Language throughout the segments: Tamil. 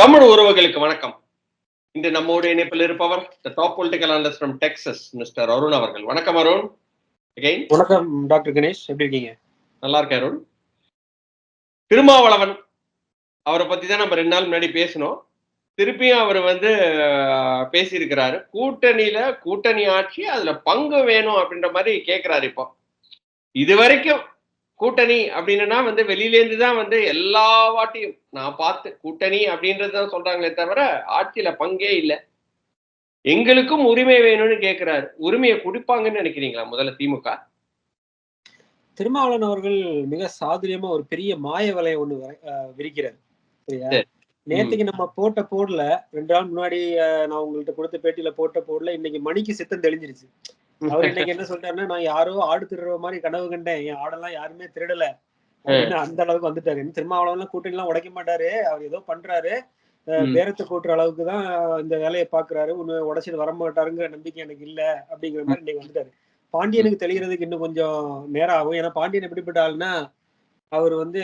தமிழ் உறவுகளுக்கு வணக்கம். இன்று நம்மோடு இணைப்பில் இருப்பவர் top political analyst from Texas mister Arun அவர்கள். வணக்கம் அருண் அகைன் வணக்கம் டாக்டர் கணேஷ். எப்படி இருக்கீங்க? நல்லா இருக்கேன் அருண் திருமாவளவன் அவரை பத்தி தான் நம்ம ரெண்டு நாள் முன்னாடி பேசினோம். திருப்பியும் அவர் வந்து பேசியிருக்கிறாரு. கூட்டணியில கூட்டணி ஆட்சி அதுல பங்கு வேணும் அப்படின்ற மாதிரி கேட்கிறாரு இப்போ. இது வரைக்கும் கூட்டணி அப்படின்னா வந்து வெளியிலேருந்து தான் வந்து எல்லா வாட்டியும் நான் பார்த்து கூட்டணி அப்படின்றது தான் சொல்றாங்களே தவிர ஆட்சியில பங்கே இல்லை. எங்களுக்கும் உரிமை வேணும்னு கேட்கிறாரு உரிமையை கொடுப்பாங்கன்னு நினைக்கிறீங்களா முதல்ல திமுக? திருமாவளவன் அவர்கள் மிக சாதுரியமா ஒரு பெரிய மாய வலையை ஒண்ணு விரிக்கிறார். சரியா? சரி. நேத்துக்கு நம்ம போட்ட போர்ல ரெண்டு நாள் முன்னாடி நான் உங்கள்ட்ட கொடுத்த பேட்டியில போட்ட போர்ல இன்னைக்கு மணிக்கு சித்தம் தெளிஞ்சிருச்சு. அவர் இன்னைக்கு என்ன சொல்றாருன்னா நான் யாரோ ஆடு திருடுற மாதிரி கனவு கண்டேன். என் ஆடெல்லாம் யாருமே திருடல. அந்த அளவுக்கு வந்துட்டாரு. திருமாவளவன் கூட்டணி எல்லாம் உடைக்க மாட்டாரு. அவர் ஏதோ பண்றாரு. பேரத்தை கூட்டுற அளவுக்கு தான் இந்த வேலையை பாக்குறாரு. ஒண்ணு உடைச்சிட்டு வர மாட்டாருங்கிற நம்பிக்கை எனக்கு இல்ல அப்படிங்கிற மாதிரி இன்னைக்கு வந்துட்டாரு. பாண்டியனுக்கு தெளிகிறதுக்கு இன்னும் கொஞ்சம் நேரம் ஆகும். ஏன்னா பாண்டியன் எப்படிப்பட்ட ஆளுன்னா அவர் வந்து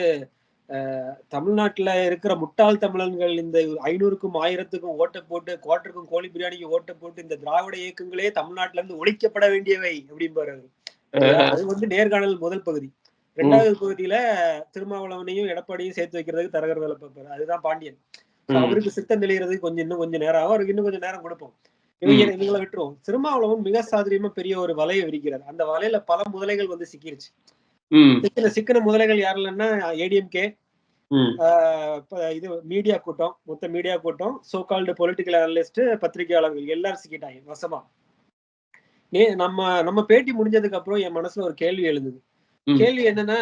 தமிழ்நாட்டுல இருக்கிற முட்டாள் தமிழன்கள் இந்த ஐநூறுக்கும் ஆயிரத்துக்கும் ஓட்டை போட்டு குவார்ட்டருக்கும் கோழி பிரியாணிக்கு ஓட்டை போட்டு இந்த திராவிட இயக்கங்களே தமிழ்நாட்டுல இருந்து ஒழிக்கப்பட வேண்டியவை அப்படிம்பாரு. அது வந்து நேர்காணல் முதல் பகுதி. ரெண்டாவது பகுதியில திருமாவளவனையும் எடப்பாடியும் சேர்த்து வைக்கிறதுக்கு தரகர் வேலை பார்ப்பாரு. அதுதான் பாண்டியன். அவருக்கு சித்தம் தெளிகிறதுக்கு கொஞ்சம் இன்னும் கொஞ்சம் நேரம் ஆகும். அவருக்கு இன்னும் கொஞ்சம் நேரம் கொடுப்போம். இவங்க இவங்களை விட்டுருவோம். திருமாவளவன் மிக சாதுரியமா பெரிய ஒரு வலையை விரிக்கிறார். அந்த வலையில பல முதலைகள் வந்து சிக்கிருச்சு. சிக்கின சிக்கின முதலைகள் யாருலன்னா ஏடிஎம்கே இது மீடியா கூட்டம் மொத்த மீடியா கூட்டம் சோ கால்டு பொலிட்டிக்கல் அனலிஸ்ட் பத்திரிகையாளர்கள் எல்லாரும் சிக்கிட்டாங்க வசமா. நே நம்ம நம்ம பேட்டி முடிஞ்சதுக்கு அப்புறம் என் மனசுல ஒரு கேள்வி எழுந்தது. கேள்வி என்னன்னா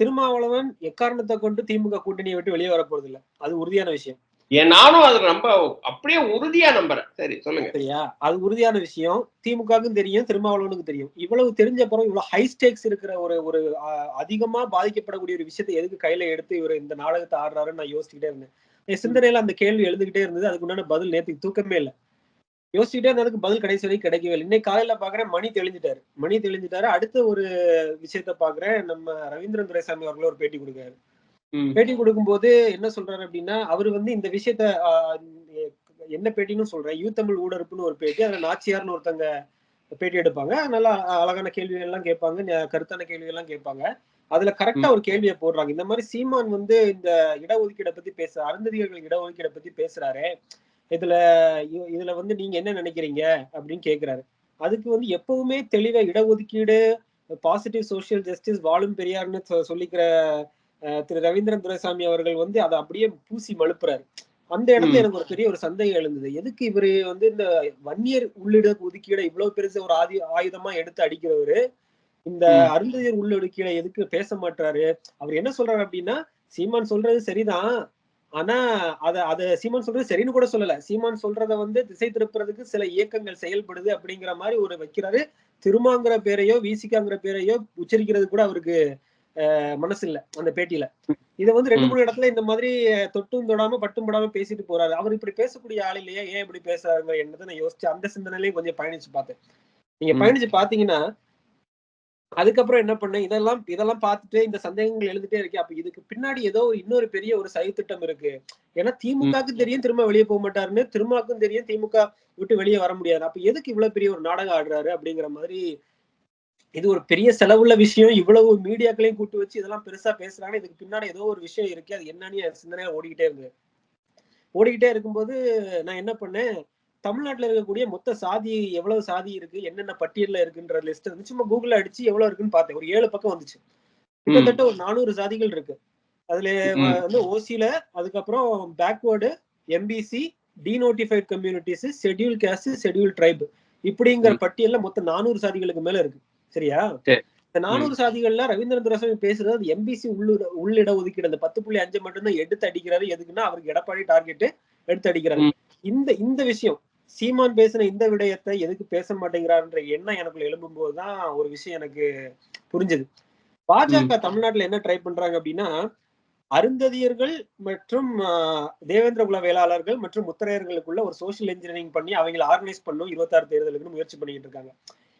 திருமாவளவன் எக்காரணத்தை கொண்டு திமுக கூட்டணியை விட்டு வெளியே வரப்போறது இல்ல அது உறுதியான விஷயம். ஏன் நானும் அது ரொம்ப அப்படியே உறுதியா நம்புறேன். சரி சொல்லுங்க. சரியா அது உறுதியான விஷயம். திமுகவுக்கும் தெரியும் திருமாவளவனுக்கும் தெரியும். இவ்வளவு தெரிஞ்ச அப்புறம் இவ்வளவு ஹை ஸ்டேக்ஸ் இருக்கிற ஒரு ஒரு அஹ், அதிகமா பாதிக்கப்படக்கூடிய ஒரு விஷயத்தை எதுக்கு கையில எடுத்து இவர் இந்த நாடகத்தை ஆடுறாருன்னு நான் யோசிச்சுக்கிட்டே இருந்தேன். என் சிந்தனையில அந்த கேள்வி எழுதுகிட்டே இருந்தது. அதுக்கு உண்டான பதில் நேற்று தூக்கமே இல்லை. யோசிச்சுட்டே இருந்ததுக்கு பதில் கடைசி வரைக்கும் கிடைக்கவே இல்லை. இன்னைக்கு காலையில பாக்குறேன் மணி தெளிஞ்சிட்டாரு. மணி தெளிஞ்சிட்டாரு. அடுத்த ஒரு விஷயத்த பாக்குறேன். நம்ம ரவீந்திரன் துரைசாமி அவர்களும் ஒரு பேட்டி கொடுக்காரு பேட்டி கொடுக்கும்போது என்ன சொல்றாரு அப்படின்னா அவர் வந்து இந்த விஷயத்த என்ன பேட்டின்னு சொல்றேன். யூ தமிழ் ஊடறுப்புன்னு ஒரு பேட்டி அதுல நாச்சியார்னு ஒருத்தங்க பேட்டி எடுப்பாங்க. நல்லா அழகான கேள்விகள் எல்லாம் கேட்பாங்க கருத்தான கேள்விகள் எல்லாம் கேட்பாங்க. அதுல கரெக்டா ஒரு கேள்வியை போடுறாங்க. இந்த மாதிரி சீமான் வந்து இந்த இடஒதுக்கீடை பத்தி பேச அருந்ததியர்கள் இடஒதுக்கீடை பத்தி பேசுறாரு. இதுல இதுல வந்து நீங்க என்ன நினைக்கிறீங்க? அப்படின்னு கேக்குறாரு. அதுக்கு வந்து எப்பவுமே தெளிவா இடஒதுக்கீடு பாசிட்டிவ் சோஷியல் ஜஸ்டிஸ் வாழும் பெரியார்னு சொல்லிக்கிற திரு ரவீந்திரன் துரைசாமி அவர்கள் வந்து அதை அப்படியே பூசி மழுப்புறாரு. அந்த இடத்துல. எனக்கு ஒரு பெரிய ஒரு சந்தேகம் எழுந்தது. எதுக்கு இவரு வந்து இந்த வன்னியர் உள்ளிட ஒதுக்கீடை இவ்வளவு பெருசு ஒரு ஆதி ஆயுதமா எடுத்து அடிக்கிறவரு? இந்த. அருந்ததியர் உள்ளொதுக்கீடை எதுக்கு பேச மாட்டாரு அவர் என்ன சொல்றாரு அப்படின்னா சீமான் சொல்றது சரிதான். ஆனா அத அத சீமான் சொல்றது சரின்னு கூட சொல்லல. சீமான் சொல்றத வந்து திசை திருப்புறதுக்கு சில இயக்கங்கள் செயல்படுது அப்படிங்கிற மாதிரி ஒரு வைக்கிறாரு. திருமாங்கிற பேரையோ விசிகாங்கிற பேரையோ உச்சரிக்கிறது கூட அவருக்கு மனசு இல்ல அந்த பேட்டியில. இத வந்து ரெண்டு. மூணு இடத்துல இந்த மாதிரி தொட்டும் தொடாம பட்டும் படாம பேசிட்டு போறாரு. அவர் இப்படி பேசக்கூடிய ஆள் இல்லையா? ஏன் இப்படி பேசுறாங்க என்னதை நான் யோசிச்சு அந்த சிந்தனையிலையும் கொஞ்சம் பயணிச்சு பார்த்தேன். நீங்க. பயணிச்சு பாத்தீங்கன்னா அதுக்கப்புறம் என்ன பண்ணேன்? இதெல்லாம் இதெல்லாம் பார்த்துட்டு இந்த சந்தேகங்கள் எழுந்துட்டே இருக்கு. அப்ப இதுக்கு பின்னாடி ஏதோ ஒரு இன்னொரு பெரிய ஒரு சதித்திட்டம் இருக்கு. ஏன்னா திமுகவுக்கு தெரியும் திரும்ப வெளியே போக மாட்டாருன்னு திருமாவுக்கும் தெரியும் திமுக விட்டு வெளியே வர முடியாது. அப்ப எதுக்கு இவ்வளவு பெரிய ஒரு நாடகம் ஆடுறாரு அப்படிங்கிற மாதிரி இது ஒரு பெரிய செலவுள்ள விஷயம். இவ்வளவு மீடியாக்களையும் கூட்டு வச்சு இதெல்லாம் பெருசா பேசுறாங்க. இதுக்கு பின்னாடி ஏதோ ஒரு விஷயம் இருக்கு. அது என்னன்னு என் சிந்தனையா ஓடிக்கிட்டே இருக்கு. ஓடிக்கிட்டே இருக்கும்போது நான் என்ன பண்ணேன்? தமிழ்நாட்டுல இருக்கக்கூடிய மொத்த சாதி எவ்வளவு சாதி இருக்கு? என்னென்ன பட்டியல்ல இருக்குன்ற லிஸ்ட் வந்து சும்மா கூகுள்ல அடிச்சு எவ்வளவு இருக்குன்னு பார்த்தேன். ஒரு ஏழு பக்கம் வந்துச்சு. கிட்டத்தட்ட ஒரு நானூறு சாதிகள் இருக்கு. அதுல. வந்து ஓசில அதுக்கப்புறம் backward MBC denotified communities schedule caste schedule tribe இப்படிங்கிற. பட்டியல்ல மொத்தம் நானூறு சாதிகளுக்கு மேல இருக்கு. சரியா? சரி. இந்த நானூறு சாதிகள்ல ரவீந்திரன் துரைசாமி பேசுறது அது எம்பிசி உள்ளிட உள்ளிட ஒதுக்கீடு. அந்த பத்து புள்ளி அஞ்சு மட்டும்தான் எடுத்து அடிக்கிறாரு. எதுக்குன்னா அவருக்கு எடப்பாடி டார்கெட் எடுத்து அடிக்கிறாரு. இந்த இந்த விஷயம் சீமான் பேசின இந்த விடயத்தை எதுக்கு பேச மாட்டேங்கிறாருன்ற எண்ணம் எனக்குள்ள எழும்பும் போதுதான் ஒரு விஷயம் எனக்கு புரிஞ்சது. பாஜக தமிழ்நாட்டுல என்ன ட்ரை பண்றாங்க அப்படின்னா அருந்ததியர்கள் மற்றும் ஆஹ், தேவேந்திர குல வேளாளர்கள் மற்றும் முத்திரையர்களுக்குள்ள ஒரு சோஷியல் இன்ஜினியரிங் பண்ணி அவங்களை ஆர்கனைஸ் பண்ணும் இருபத்தாறு தேர்தலுக்குன்னு முயற்சி பண்ணிட்டு இருக்காங்க.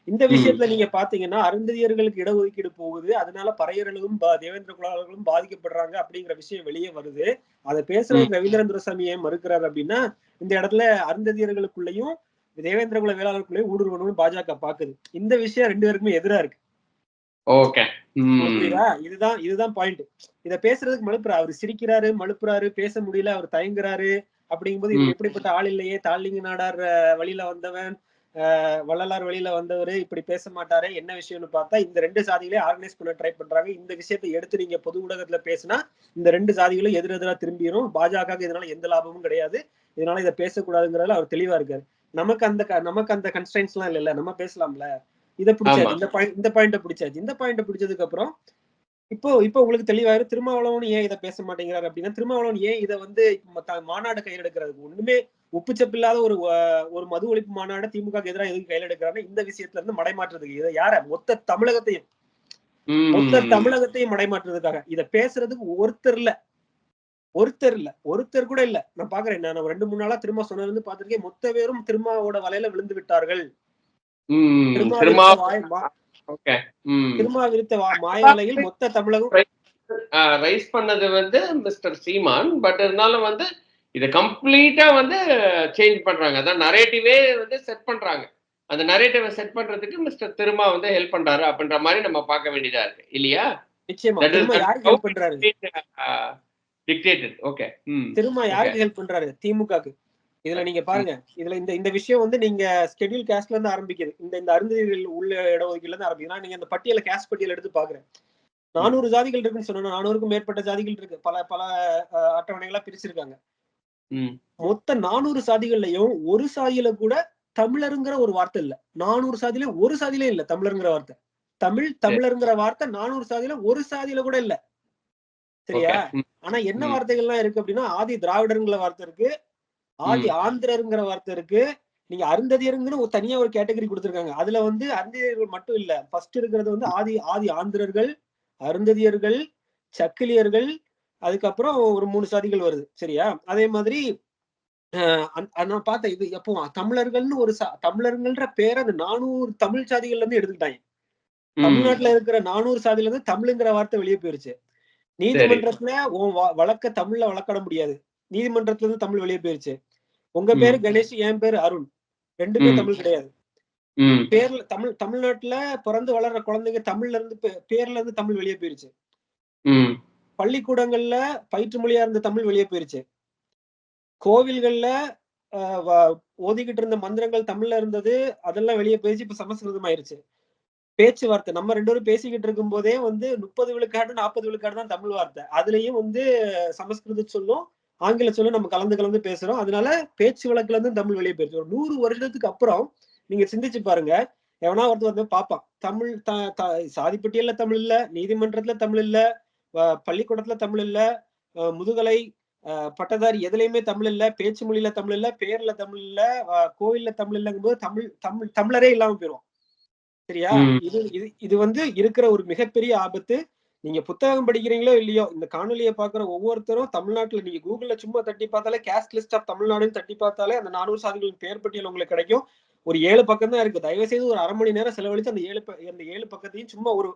இந்த விஷயத்துல நீங்க பாத்தீங்கன்னா அருந்ததியர்களுக்கு இடஒதுக்கீடு போகுது. அதனால பறையர்களும் பா- தேவேந்திர குலாளர்களும் பாதிக்கப்படுறாங்க அப்படிங்கிற விஷயம் வெளியே வருது. அதை பேசுறதுக்கு ரவீந்திரன் சாமி ஏன் மறுக்கிறாரு அப்படின்னா இந்த இடத்துல அருந்ததியர்களுக்குள்ளயும் தேவேந்திர குல வேளாளர்களுக்குள்ளயும் ஊடுருவணும்னு பாஜக பாக்குது. இந்த விஷயம் ரெண்டு பேருக்குமே எதிரா இருக்கு. ஓகே. இதுதான் இதுதான் பாயிண்ட் இத பேசுறதுக்கு மழுப்புறாரு அவர் சிரிக்கிறாரு மழுப்புறாரு பேச முடியல அவர் தயங்குறாரு. அப்படிங்கும்போது. எப்படிப்பட்ட ஆள் இல்லையே தாழ்லிங்க நாடார் வழியில வந்தவன் வள்ளலார் வழியில வந்தவரு இப்படி பேச மாட்டாரு என்ன விஷயம்னு பார்த்தா இந்த ரெண்டு சாதிகளே ஆர்கனைஸ் பண்ண ட்ரை பண்றாங்க. இந்த விஷயத்தை எடுத்து நீங்க பொது ஊடகத்துல பேசினா இந்த ரெண்டு சாதிகளும் எதிரெதிரா திரும்பிடும் பாஜக இதனால எந்த லாபமும் கிடையாது. இதனால இதை பேசக்கூடாதுங்கிறதுல அவர் தெளிவா இருக்காரு. நமக்கு அந்த நமக்கு அந்த கன்ஸ்டன்ஸ் எல்லாம் இல்ல நம்ம பேசலாம்ல. இதை பிடிச்சாச்சு. இந்த பாயிண்ட் இந்த பாயிண்ட பிடிச்சாச்சு. இந்த பாயிண்ட பிடிச்சதுக்கு அப்புறம் இப்போ இப்போ உங்களுக்கு தெளிவாயிரு திருமாவளவன் ஏன் இதை பேச மாட்டேங்கிறாரு அப்படின்னா திருமாவளவன் ஏன் இதை வந்து மாநாடு கையில் எடுக்கிறதுக்கு ஒண்ணுமே உப்புச்சப்பில்லாத ஒரு ஒரு மது ஒழிப்பு மாநாடு திமுக எதிராக எதுக்கு கையில் எடுக்கிறாரு இந்த விஷயத்துல இருந்து மடைமாற்றுறதுக்கு இதை யார? மொத்த தமிழகத்தையும். மொத்த தமிழகத்தையும் மடைமாற்றுறதுக்காக. இத பேசுறதுக்கு ஒருத்தர் இல்ல. ஒருத்தர் இல்ல. ஒருத்தர் கூட இல்ல. நான் பாக்குறேன். நான் ரெண்டு மூணு நாளா திரும்ப சொன்னது வந்து பாத்திருக்கேன் மொத்த பேரும் திருமாவோட வலையில விழுந்து விட்டார்கள். திருமா விரித்த வாய்- மா- ஓகே. ம். திருமா விரித்த வா- மாய வலையில் மொத்த தமிழகம் ரைஸ் பண்ணது வந்து மிஸ்டர் சீமான். பட் இருந்தாலும் வந்து இதை கம்ப்ளீட்டா வந்து சேஞ்ச் பண்றாங்க. அதான் நரேட்டிவே வந்து செட் பண்றாங்க. அந்த நரேட்டிவை செட் பண்றதுக்கு மிஸ்டர் திருமா வந்து ஹெல்ப் பண்றாரு அப்படின்ற மாதிரி நம்ம பார்க்க வேண்டியதா இருக்கு. இல்லையா? டிக்டேட்டட் ஓகே ம். திரும்ப யாருக்கு ஹெல்ப் பண்றாரு? திமுகக்கு. இதுல நீங்க பாருங்க. இதுல இந்த இந்த விஷயம் வந்து நீங்க ஸ்கெடியூல் கேஸ்ட்ல இருந்து ஆரம்பிக்குது. இந்த இந்த அருந்ததிகள் உள்ள இடஒதுக்கீடுல இருந்து ஆரம்பிக்குது. நீங்க இந்த பட்டியல கேஸ்ட் பட்டியல் எடுத்து பாக்குறேன் நானூறு ஜாதிகள் இருக்குன்னு சொன்னா நானூறுக்கும் மேற்பட்ட ஜாதிகள் இருக்கு. பல பல அட்டவணைகளா பிரிச்சிருக்காங்க. மொத்த நானூறு சாதிகள்லயும் ஒரு சாதியில கூட தமிழருங்கிற ஒரு வார்த்தை இல்ல. நானூறு சாதியில ஒரு சாதியில இல்ல தமிழருங்கிற வார்த்தை. தமிழ் தமிழருங்கிற வார்த்தை நானூறு சாதியில ஒரு சாதியில கூட இல்ல. சரியா? ஆனா என்ன ம். வார்த்தைகள்லாம் இருக்கு அப்படின்னா ஆதி திராவிடருங்கிற வார்த்தை இருக்கு ஆதி ஆந்திரருங்கிற வார்த்தை இருக்கு. நீங்க அருந்ததியருங்கன்னு ஒரு தனியா ஒரு கேட்டகரி கொடுத்திருக்காங்க. அதுல வந்து அருந்ததியர்கள் மட்டும் இல்ல. ஃபர்ஸ்ட் இருக்கிறது வந்து ஆதி ஆதி ஆந்திரர்கள் அருந்ததியர்கள் சக்கிலியர்கள் அதுக்கப்புறம் ஒரு மூணு சாதிகள் வருது. சரியா? அதே மாதிரி நான் பார்த்தேன் இது எப்போ தமிழர்கள்னு ஒரு சா- தமிழர்கள்ன்ற பேர் அந்த நானூறு தமிழ் சாதிகள்ல இருந்து எடுத்துக்கிட்டாங்க. தமிழ்நாட்டுல இருக்கிற நானூறு சாதியில இருந்து தமிழுங்கிற வார்த்தை வெளியே போயிருச்சு. நீதிமன்றத்துல உன் வழக்க தமிழ்ல வழக்காட முடியாது. நீதிமன்றத்துல இருந்து தமிழ் வெளியே போயிருச்சு. உங்க. பேரு கணேஷ் என் பேரு அருண். ரெண்டுமே. தமிழ் கிடையாது. பேர்ல தமிழ் தமிழ்நாட்டுல பிறந்து வளர்ற குழந்தைங்க தமிழ்ல இருந்து பேர்ல இருந்து தமிழ் வெளியே போயிருச்சு. பள்ளிக்கூடங்கள்ல பயிற்று மொழியா இருந்த தமிழ் வெளியே போயிருச்சு. கோவில்கள்ல ஆஹ் வ- ஓதிக்கிட்டு இருந்த மந்திரங்கள் தமிழ்ல இருந்தது அதெல்லாம் வெளியே போயிருச்சு இப்ப சமஸ்கிருதம் ஆயிருச்சு பேச்சுவார்த்தை நம்ம ரெண்டு பேரும் பேசிக்கிட்டு இருக்கும் போதே வந்து முப்பது விழுக்காடு நாற்பது விழுக்காடு தான் தமிழ் வார்த்தை. அதுலயும் வந்து சமஸ்கிருத சொல்லும் ஆங்கில சொல்லும் நம்ம கலந்து கலந்து பேசுறோம். அதனால பேச்சு வழக்குல இருந்து தமிழ் வெளியே போயிருச்சு. ஒரு நூறு வருஷத்துக்கு அப்புறம் நீங்க சிந்திச்சு பாருங்க எவனா ஒருத்தர் வந்து பார்ப்பான் தமிழ் த- த- சாதிப்பட்டியல்ல தமிழ் இல்ல நீதிமன்றத்துல தமிழ் இல்ல பள்ளிக்கூடத்துல தமிழ் இல்ல முதுகலை பட்டதாரி எதுலயுமே தமிழ் இல்ல பேச்சு மொழியில தமிழ் இல்ல பேர்ல தமிழ் இல்ல கோவில்ல தமிழ் இல்லங்கும்போது தமிழ் தமிழ் தமிழரே இல்லாம போயிடும் சரியா. இது இது இது வந்து இருக்கிற ஒரு மிகப்பெரிய ஆபத்து. நீங்க புத்தகம் படிக்கிறீங்களோ இல்லையோ இந்த காணொலியை பாக்குற ஒவ்வொருத்தரும் தமிழ்நாட்டுல நீங்க கூகுள்ல சும்மா தட்டி பார்த்தாலே கேஸ்ட் லிஸ்ட் ஆஃப் தமிழ்நாடுன்னு தட்டி பார்த்தாலே அந்த நானூறு சாதிகளின் பெயர் பட்டியல் உங்களுக்கு கிடைக்கும். ஒரு ஏழு பக்கம் தான் இருக்கு. தயவு செய்து ஒரு அரை மணி நேரம் செலவழிச்சு அந்த ஏழு அந்த ஏழு பக்கத்தையும் சும்மா ஒரு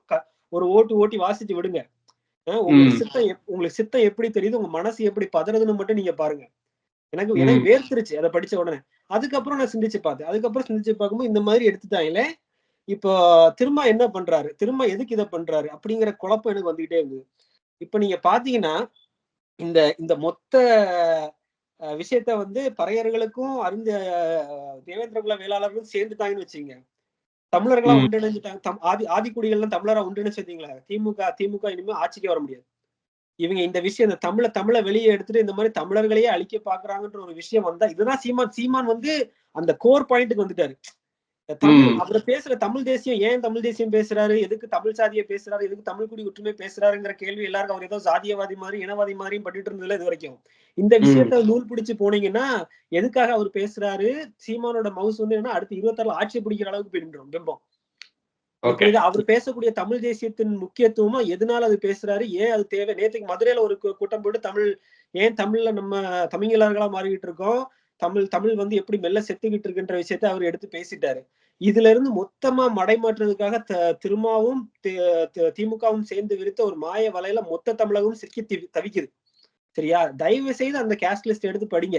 ஒரு ஓட்டு ஓட்டி வாசிச்சு விடுங்க. உங்களுக்கு. சித்தம் உங்களுக்கு சித்தம் எப்படி தெரியுது? உங்க மனசு எப்படி பதறதுன்னு மட்டும் நீங்க பாருங்க. எனக்கு. எனக்கு வேர்த்துருச்சு அதை படிச்ச உடனே. அதுக்கப்புறம் நான் சிந்திச்சு பார்த்தேன். அதுக்கப்புறம் சிந்திச்சு பார்க்கும்போது இந்த மாதிரி எடுத்துட்டாங்களே இப்போ திரும்ப என்ன பண்றாரு? திரும்ப எதுக்கு இதை பண்றாரு? அப்படிங்கிற குழப்பம் எனக்கு வந்துகிட்டே இருந்தது. இப்ப நீங்க பாத்தீங்கன்னா இந்த இந்த மொத்த விஷயத்த வந்து பறையர்களுக்கும் அருந்த அஹ், தேவேந்திர குல வேளாளர்களும் சேர்ந்துட்டாங்கன்னு வச்சுங்க தமிழர்களா. ஒன்றிணைஞ்சிட்டாங்க ஆதி ஆதிக்குடிகள்லாம் தமிழரா ஒன்றிணைச்சு வச்சீங்களா திமுக திமுக இனிமே ஆட்சிக்கு வர முடியாது இவங்க இந்த விஷயம் இந்த தமிழ தமிழை வெளியே எடுத்துட்டு இந்த மாதிரி தமிழர்களையே அழிக்க பாக்குறாங்கன்ற ஒரு விஷயம் வந்தா இதுதான் சீமான் சீமான் வந்து அந்த கோர் பாயிண்ட்டுக்கு வந்துட்டாரு. அவர் பேசுற தமிழ் தேசியம் ஏன் தமிழ் தேசியம் பேசுறாரு? எதுக்கு தமிழ் சாதியை பேசுறாரு? எதுக்கு தமிழ் குடி ஒற்றுமை பேசுறாருங்கிற கேள்வி எல்லாருக்கும் அவர் ஏதோ சாதியவாதி மாதிரி இனவாதி மாதிரியும் பட்டுட்டு இருந்ததுல இது வரைக்கும். இந்த விஷயத்த நூல் பிடிச்சு போனீங்கன்னா எதுக்காக அவர் பேசுறாரு? சீமானோட மவுஸ் வந்து என்ன அடுத்து இருபத்தாறுல ஆட்சி பிடிக்கிற அளவுக்கு போயிடும் பிம்பம்? அவர் பேசக்கூடிய தமிழ் தேசியத்தின் முக்கியத்துவமா எதனால அது பேசுறாரு? ஏன் அது தேவை? நேத்துக்கு மதுரையில ஒரு கூட்டம் போட்டு தமிழ் ஏன் தமிழ்ல நம்ம தமிழர்களா மாறிக்கிட்டு இருக்கோம்? தமிழ் தமிழ் வந்து எப்படி மெல்ல செத்துக்கிட்டு இருக்குன்ற விஷயத்த அவர் எடுத்து பேசிட்டாரு. இதுல இருந்து மொத்தமா மடைமாற்றுறதுக்காக திருமாவும் திமுகவும் சேர்ந்து விரித்த ஒரு மாய வலையில மொத்த தமிழகமும் சிக்கி திவி- தவிக்குது. சரியா? தயவு செய்து அந்த கேஸ்ட் லிஸ்ட் எடுத்து படிங்க.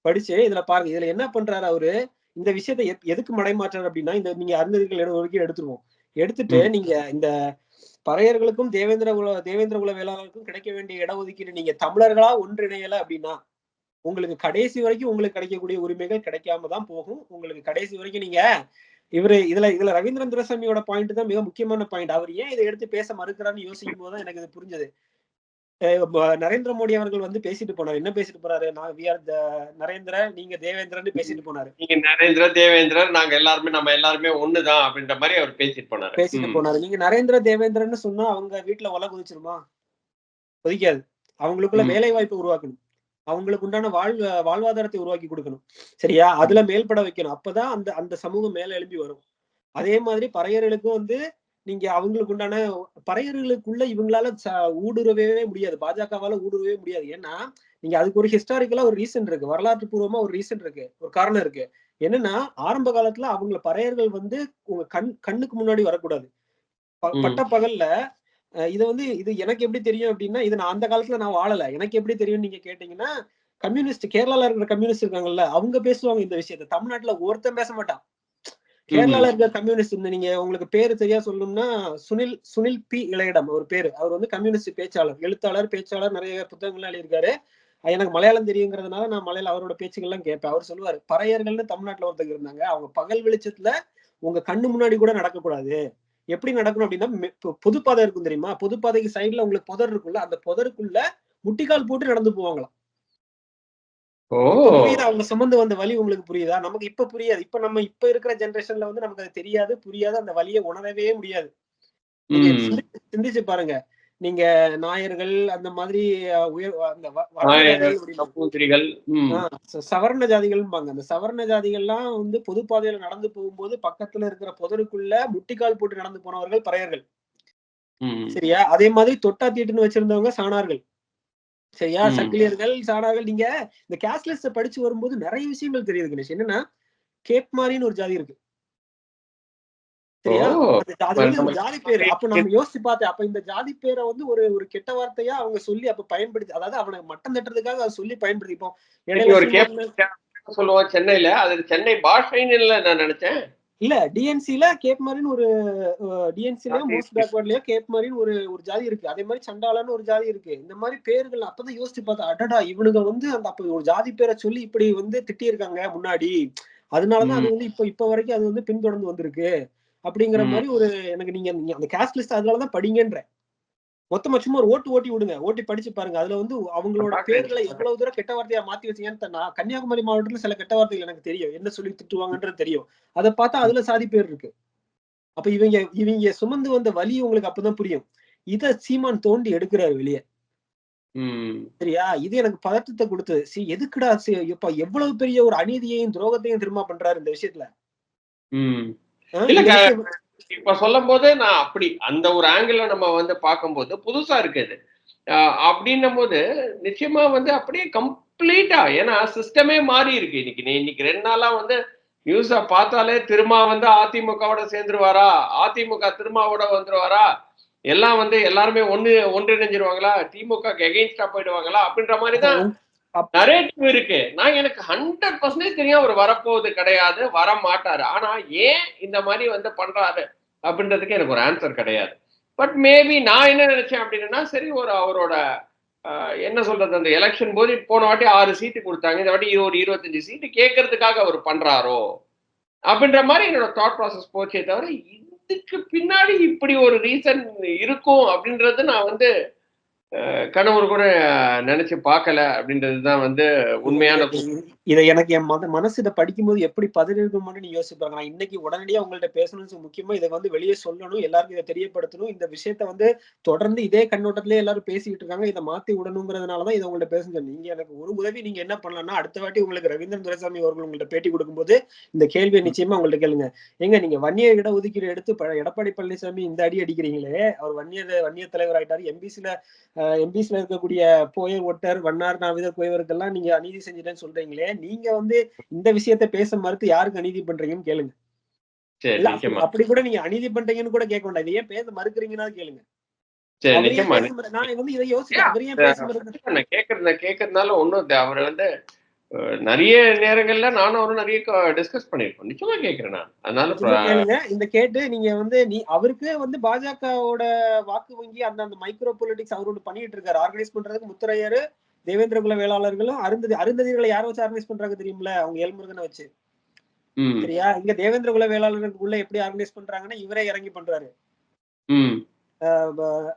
படிச்சு இதுல பாருங்க. இதுல என்ன பண்றாரு அவரு? இந்த விஷயத்தை எதுக்கு மடைமாற்றாரு அப்படின்னா இந்த நீங்க இடம் வரைக்கும் எடுத்துருவோம். எடுத்துட்டு நீங்க இந்த பறையர்களுக்கும் தேவேந்திர குல தேவேந்திர குல வேளாளருக்கும் கிடைக்க வேண்டிய இடஒதுக்கீடு நீங்க தமிழர்களா ஒன்றிணையல அப்படின்னா உங்களுக்கு கடைசி வரைக்கும் உங்களுக்கு கிடைக்கக்கூடிய உரிமைகள் கிடைக்காம தான் போகும். உங்களுக்கு கடைசி வரைக்கும் நீங்க இவரு இதுல இதுல ரவீந்திரன் துரசாமியோட பாயிண்ட் தான் மிக முக்கியமான பாயிண்ட் அவர் ஏன் இதை எடுத்து பேச மறுக்கிறான்னு யோசிக்கும் போது தான் எனக்கு இது புரிஞ்சது. நரேந்திர மோடி அவர்கள் வந்து பேசிட்டு போனாரு. என்ன பேசிட்டு போறாரு? நான் வி ஆர் த நரேந்திர நீங்க தேவேந்திரன்னு பேசிட்டு போனாரு. நீங்க நரேந்திர தேவேந்திரர் நாங்க எல்லாருமே நம்ம எல்லாருமே ஒண்ணுதான் அப்படின்ற மாதிரி அவர் பேசிட்டு போனாரு. பேசிட்டு. போனாரு. நீங்க நரேந்திர தேவேந்திரன்னு சொன்னா அவங்க வீட்டுல ஒலை குதிச்சிருமா? கொதிக்காது. அவங்களுக்குள்ள. வேலை வாய்ப்பு உருவாக்கணும். அவங்களுக்கு உண்டான வாழ் வாழ்வாதாரத்தை உருவாக்கி கொடுக்கணும். சரியா? அதுல மேல்பட வைக்கணும். அப்பதான் அந்த அந்த சமூகம் மேல எழும்பி வரும். அதே மாதிரி பறையர்களுக்கும் வந்து நீங்க அவங்களுக்கு உண்டான பறையர்களுக்குள்ள இவங்களால ஊடுருவவே முடியாது. பாஜகவால ஊடுருவவே முடியாது. ஏன்னா நீங்க அதுக்கு ஒரு ஹிஸ்டாரிக்கலா ஒரு ரீசன் இருக்கு. வரலாற்று பூர்வமா ஒரு ரீசன் இருக்கு. ஒரு காரணம் இருக்கு. என்னன்னா ஆரம்ப காலத்துல அவங்கள பறையர்கள் வந்து உங்க கண் கண்ணுக்கு முன்னாடி வரக்கூடாது. பட்ட பகல்ல இது வந்து இது எனக்கு எப்படி தெரியும் அப்படின்னா இது நான் அந்த காலத்துல நான் வாழல. எனக்கு எப்படி தெரியும் நீங்க கேட்டீங்கன்னா கம்யூனிஸ்ட் கேரளால இருக்கிற கம்யூனிஸ்ட் இருக்காங்கல்ல அவங்க பேசுவாங்க இந்த விஷயத்த. தமிழ்நாட்டுல ஒருத்தன் பேச மாட்டான். கேரளால இருக்கிற கம்யூனிஸ்ட் இந்த நீங்க உங்களுக்கு பேரு சரியா சொல்லணும்னா சுனில் சுனில் பி. இளையிடம் அவர் பேரு. அவர் வந்து கம்யூனிஸ்ட் பேச்சாளர் எழுத்தாளர் பேச்சாளர் நிறைய புத்தகங்கள்லாம் எழுதியிருக்காரு. எனக்கு மலையாளம் தெரியுங்கிறதுனால நான் மலையாள அவரோட பேச்சுக்கள்லாம் கேட்பேன். அவர் சொல்லுவாரு பறையர்கள்னு தமிழ்நாட்டுல ஒருத்தங்க இருந்தாங்க. அவங்க பகல் வெளிச்சத்துல உங்க கண்ணு முன்னாடி கூட நடக்கக்கூடாது. எப்படி நடக்கணும் அப்படின்னா பொதுப்பாதை இருக்கும் தெரியுமா? பொதுப்பாதைக்கு சைடுல உங்களுக்கு புதர் இருக்குல்ல அந்த புதருக்குள்ள முட்டிக்கால் போட்டு நடந்து போவாங்களாம். புரியுதா? அவங்க சுமந்து வந்த வலி உங்களுக்கு புரியுதா? நமக்கு இப்ப புரியாது. இப்ப நம்ம இப்ப இருக்கிற ஜெனரேஷன்ல வந்து நமக்கு அது தெரியாது புரியாது அந்த வலியை உணரவே முடியாது. சிந்திச்சு பாருங்க. நீங்க நாயர்கள் அந்த மாதிரி உயர் அந்த சவர்ண ஜாதிகள்பாங்க அந்த சவர்ண ஜாதிகள்லாம் வந்து பொதுப்பாதையில நடந்து போகும்போது பக்கத்துல இருக்கிற புதருக்குள்ள முட்டிக்கால் போட்டு நடந்து போனவர்கள் பறையர்கள். சரியா? அதே மாதிரி தொட்டா தீட்டுன்னு வச்சிருந்தவங்க சாணார்கள். சரியா? ம். சக்கிலியர்கள் சாணார்கள். நீங்க இந்த கேஸ்ட் லிஸ்ட் படிச்சு வரும்போது நிறைய விஷயங்கள் தெரியுது கணேஷ். என்னன்னா கேப் மாரின்னு ஒரு ஜாதி இருக்கு. சரியா. அது வந்து ஜாதி பேரு. அப்ப நம்ம யோசிச்சு பார்த்தேன் அப்ப இந்த ஜாதி பேரை வந்து ஒரு ஒரு கெட்ட வார்த்தையா அவங்க சொல்லி அப்ப பயன்படுத்தி அதாவது அவனை மட்டம் தட்டுறதுக்காக அதை சொல்லி பயன்படுத்தி இப்போ இன்னைக்கு ஒரு இடையில கேப் சொல்லுவோம் சென்னையில. அது சென்னை பாஷைன்னு இல்ல நான் நினைச்சேன். இல்ல டிஎன்சில கேப் மாரின்னு ஒரு டிஎன்சிலயோ ஜாதி மோஸ்ட். பேக்வர்ட்லயோ கேப் மாரின்னு ஒரு ஒரு ஜாதி இருக்கு. அதே மாதிரி சண்டாளன்னு ஒரு ஜாதி இருக்கு. இந்த மாதிரி பேர்கள் அப்பதான் யோசிச்சு பார்த்தா அடடா இவனுங்க வந்து அந்த அப்ப ஒரு ஜாதி பேரை சொல்லி இப்படி வந்து திட்டியிருக்காங்க முன்னாடி. அதனாலதான் அது வந்து இப்ப இப்ப வரைக்கும் அது வந்து பின்தொடர்ந்து வந்திருக்கு. அப்படிங்கிற. மாதிரி ஒரு எனக்கு நீங்க அந்த கேஸ்ட் லிஸ்ட் அதனாலதான் படிங்கன்ற மொத்தமா சும்மா ஒரு ஓட்டு ஓட்டி விடுங்க. ஓட்டி படிச்சு பாருங்க. அதுல வந்து அவங்களோட. பேர்களை எவ்வளவு தூரம் கெட்ட வார்த்தையா மாத்தி வச்சீங்கன்னு நான் கன்னியாகுமரி மாவட்டத்துல சில கெட்ட வார்த்தைகள் எனக்கு தெரியும். என்ன சொல்லி திட்டுவாங்கன்றது தெரியும். அதை பார்த்தா அதுல சாதி பேர் இருக்கு. அப்ப இவங்க இவங்க சுமந்து வந்த வலி உங்களுக்கு அப்பதான் புரியும். இத சீமான் தோண்டி எடுக்கிறாரு வெளியே. சரியா? இது எனக்கு பதட்டத்தை கொடுத்தது. சி எதுக்குடா சி இப்ப எவ்வளவு பெரிய ஒரு அநீதியையும் துரோகத்தையும் திரும்ப பண்றாரு இந்த விஷயத்துல? இல்ல, இப்ப சொல்லும் போது நான் அப்படி அந்த ஒரு ஆங்கிள் நம்ம வந்து பார்க்கும்போது புதுசா இருக்குது அப்படின்னும் போது நிச்சயமா வந்து அப்படியே கம்ப்ளீட்டா ஏன்னா சிஸ்டமே மாறி இருக்கு. இன்னைக்கு நீ இன்னைக்கு ரெண்டு நாளா வந்து நியூஸ பார்த்தாலே திருமா வந்து அதிமுகவோட சேர்ந்துருவாரா? அதிமுக திருமாவோட வந்துருவாரா? எல்லாம் வந்து எல்லாருமே ஒண்ணு ஒன்றிணைஞ்சிருவாங்களா? திமுக எகெயின்ஸ்டா போயிடுவாங்களா? அப்படின்ற மாதிரி தான் நரேட்டிவ் இருக்கு. நான் எனக்கு ஹண்ட்ரட் பர்சன்டேஜ் தெரியும் அவர் வரப்போவது கிடையாது வர மாட்டாரு ஆனா ஏன் இந்த மாதிரி வந்து பண்றாரு அப்படின்றதுக்கு எனக்கு ஒரு ஆன்சர் கிடையாது. பட் மேபி நான் என்ன நினைச்சேன் அப்படின்னா சரி ஒரு அவரோட என்ன சொல்றது அந்த எலெக்ஷன் போது போன வாட்டி ஆறு சீட்டு கொடுத்தாங்க. இந்த வாட்டி ஒரு இருபத்தஞ்சு சீட்டு கேட்கறதுக்காக அவர் பண்றாரோ? அப்படின்ற மாதிரி என்னோட தாட் ப்ராசஸ் போச்சே தவிர இதுக்கு பின்னாடி இப்படி ஒரு ரீசன் இருக்கும் அப்படின்றது நான் வந்து கனவுல கூட நினைச்சு பார்க்கல அப்படின்றது தான் வந்து உண்மையான இதை எனக்கு என் மத மனசு இதை படிக்கும்போது எப்படி பதறி இருக்குமான்னு நீ யோசிப்பாங்க நான் இன்னைக்கு உடனடியா உங்கள்ட்ட பேசணும்னு முக்கியமா இதை வந்து வெளியே சொல்லணும் எல்லாருக்கும் இதை தெரியப்படுத்தணும். இந்த விஷயத்த வந்து தொடர்ந்து இதே கண்ணோட்டத்திலே எல்லாரும் பேசிக்கிட்டு இருக்காங்க. இதை மாத்தி விடணுங்கிறதுனாலதான் இதை உங்கள்ட்ட பேச சொன்னேன். நீங்க எனக்கு ஒரு உதவி நீங்க என்ன பண்ணலாம்னா அடுத்த வாட்டி உங்களுக்கு ரவீந்திரன் துரைசாமி அவர்கள் உங்கள்ட்ட பேட்டி கொடுக்கும்போது இந்த கேள்வியை நிச்சயமா உங்கள்ட்ட கேளுங்க. எங்க நீங்க வன்னிய இட ஒதுக்கீடு எடுத்து எடப்பாடி பழனிசாமி இந்த அடி அடிக்கிறீங்களே. அவர் வன்னிய வன்னிய தலைவர் ஆயிட்டாரு. எம்பிசில எம்பிசில இருக்கக்கூடிய போயர் ஒட்டர் வண்ணார் நாவிதர் கோயவருக்கெல்லாம் நீங்க அநீதி செஞ்சுட்டேன்னு சொல்றீங்களே நீங்க வந்து இந்த விஷயத்த பேச மறுத்து யாருக்கு அநீதி பண்றீங்கன்னு கேளுங்க. அப்படி- கூட நீங்க அநீதி பண்றீங்கன்னு கூட கேட்க வேண்டாம். இதை ஏன் பேச மறுக்கிறீங்கன்னா கேளுங்க. நான் வந்து இதை யோசிக்கிறேன். கேட்கறதுனால ஒன்றும் அவர் வந்து நிறைய நேரங்கள்ல நானும் அவரும் நிறைய டிஸ்கஸ் பண்ணியிருக்கோம். நிச்சயமா கேட்கிறேன் நான். அதனால இந்த கேட்டு நீங்க வந்து நீ அவருக்கு வந்து பாஜகவோட வாக்கு வங்கி அந்த அந்த மைக்ரோ பொலிட்டிக்ஸ் அவரோட பண்ணிட்டு இருக்காரு. ஆர்கனைஸ் பண்றதுக்கு முத்துரையர் தேவேந்திர குல வேளாளர்களும் அருந்ததி அருந்ததிகளை யாரை வச்சு ஆர்கனைஸ் பண்றாங்க தெரியுமில்ல அவங்க எல்முருகனை வச்சு. சரியா? இங்க தேவேந்திர குல வேளாளர்களுக்குள்ள எப்படி ஆர்கனைஸ் பண்றாங்கன்னா இவரே இறங்கி பண்றாரு.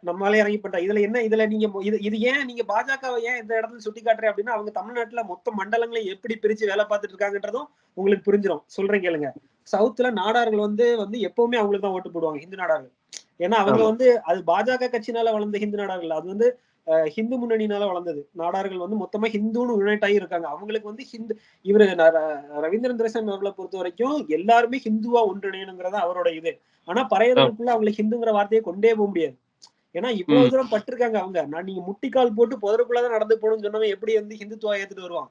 நம்மளால இறங்கி பண்ற இதுல என்ன இதுல நீங்க இது இது ஏன் நீங்க பாஜகவை ஏன் இந்த இடத்துல சுட்டி காட்டுறேன் அப்படின்னா அவங்க தமிழ்நாட்டுல மொத்த மண்டலங்களை எப்படி பிரிச்சு வேலை பார்த்துட்டு இருக்காங்கன்றதும் உங்களுக்கு புரிஞ்சிடும் சொல்றேன் கேளுங்க. சவுத்துல நாடார்கள் வந்து வந்து எப்பவுமே அவங்களுக்கு தான் ஓட்டு போடுவாங்க ஹிந்து நாடார்கள். ஏன்னா அவங்க. வந்து அது பாஜக கட்சினால வளர்ந்த ஹிந்து நாடார்கள். அது வந்து ஹிந்து முன்னணினால வளர்ந்தது. நாடார்கள் வந்து மொத்தமா ஹிந்துன்னு யுனைட் ஆகி இருக்காங்க. அவங்களுக்கு வந்து ஹிந்து இவரு ரவீந்திரன் துரைசாமி அவர்களை பொறுத்த வரைக்கும் எல்லாருமே ஹிந்துவா ஒன்றிணையணுங்கிறதா அவரோட இது. ஆனா பறையர்களுக்குள்ள அவங்களுக்கு ஹிந்துங்கிற வார்த்தையை கொண்டே போக முடியாது. ஏன்னா இவ்வளவு. தூரம் பட்டிருக்காங்க அவங்க. நான் நீங்க முட்டிக்கால் போட்டு புதருக்குள்ளதான் நடந்து போகணும்னு சொன்னவன் எப்படி வந்து ஹிந்துத்துவா ஏத்துட்டு வருவான்?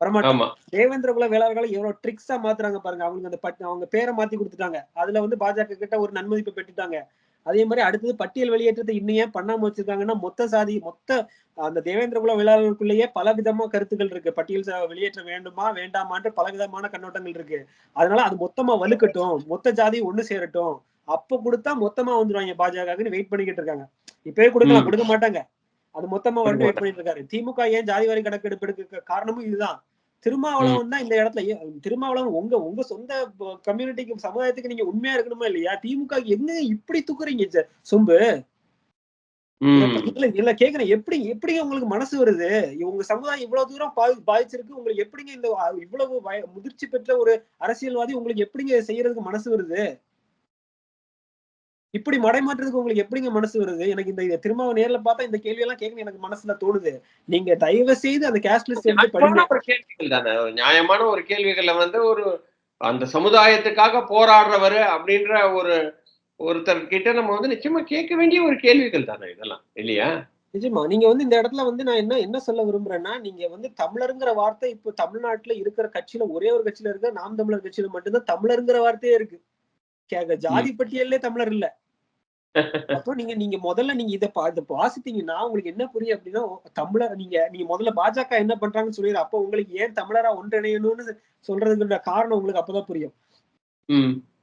வரமாட்டான். ஆமா. தேவேந்திர குல வேளாளர்களை எவ்வளவு ட்ரிக்ஸா மாத்துறாங்க பாருங்க. அவங்களுக்கு அந்த அவங்க பேரை மாத்தி கொடுத்துட்டாங்க. அதுல வந்து பாஜக கிட்ட ஒரு நன்மதிப்பை பெற்றுட்டாங்க. அதே மாதிரி அடுத்தது பட்டியல் வெளியேற்றத்தை இன்னும் ஏன் பண்ணாம வச்சிருக்காங்கன்னா மொத்த சாதி மொத்த அந்த தேவேந்திர குல வேளாளர்களுக்குள்ளேயே பல விதமா கருத்துக்கள் இருக்கு. பட்டியல் வெளியேற்ற வேண்டுமா வேண்டாமான்ற பல விதமான கண்ணோட்டங்கள் இருக்கு. அதனால அது மொத்தமா வலுக்கட்டும். மொத்த ஜாதி ஒண்ணு சேரட்டும். அப்ப கொடுத்தா மொத்தமா வந்துருவாங்க பாஜகன்னு வெயிட் பண்ணிக்கிட்டு இருக்காங்க. இப்பவே கொடுக்கலாம். கொடுக்க மாட்டாங்க. அது மொத்தமா வந்து வெயிட் பண்ணிட்டு இருக்காரு. திமுக ஏன் ஜாதி வாரி கணக்கெடுப்பு எடுக்க காரணமும் இதுதான். திருமாவளவன் தான் இந்த இடத்துல திருமாவளவன் உங்க உங்க சொந்த கம்யூனிட்டிக்கு சமுதாயத்துக்கு நீங்க உண்மையா இருக்கணுமா இல்லையா? திமுக என்ன இப்படி தூக்குறீங்க சொம்பு. இல்ல இல்ல கேக்குறேன். எப்படி எப்படி உங்களுக்கு மனசு வருது? உங்க சமுதாயம் இவ்வளவு தூரம் பாதி- பாதிச்சிருக்கு. உங்களுக்கு எப்படிங்க இந்த இவ்வளவு முதிர்ச்சி பெற்ற ஒரு அரசியல்வாதி உங்களுக்கு எப்படிங்க செய்யறதுக்கு மனசு வருது? இப்படி மடைமாற்றத்துக்கு உங்களுக்கு எப்படிங்க மனசு வருது? எனக்கு இந்த திரும்ப நேர்ல பார்த்தா இந்த கேள்வி எல்லாம் கேட்க எனக்கு மனசுல தோணுது. நீங்க தயவு செய்து அந்த நியாயமான ஒரு கேள்விகள் தானே? நியாயமான ஒரு கேள்விகள்ல வந்து ஒரு அந்த சமுதாயத்துக்காக போராடுறவர் அப்படின்ற ஒரு ஒருத்தர் கிட்ட நம்ம வந்து நிச்சயமா கேட்க வேண்டிய ஒரு கேள்விகள் தானே இதெல்லாம் இல்லையா? நிஜமா. நீங்க வந்து இந்த இடத்துல வந்து நான் என்ன என்ன சொல்ல விரும்புறேன்னா நீங்க வந்து தமிழருங்கிற வார்த்தை இப்போ தமிழ்நாட்டுல இருக்கிற கட்சியில ஒரே ஒரு கட்சியில இருக்க நாம் தமிழர் கட்சியில மட்டும்தான் தமிழருங்கிற வார்த்தையே இருக்கு. ஜாதி பட்டியல்லே தமிழர் இல்ல. அப்போ நீங்க நீங்க முதல்ல நீங்க இதை இதை வாசித்தீங்கன்னா உங்களுக்கு என்ன புரியும் அப்படின்னா தமிழர் நீங்க நீங்க முதல்ல பாஜக என்ன பண்றாங்கன்னு சொல்லிடு. அப்போ உங்களுக்கு ஏன் தமிழரா ஒன்றிணையணும்னு சொல்றதுக்குற காரணம் உங்களுக்கு அப்பதான் புரியும்.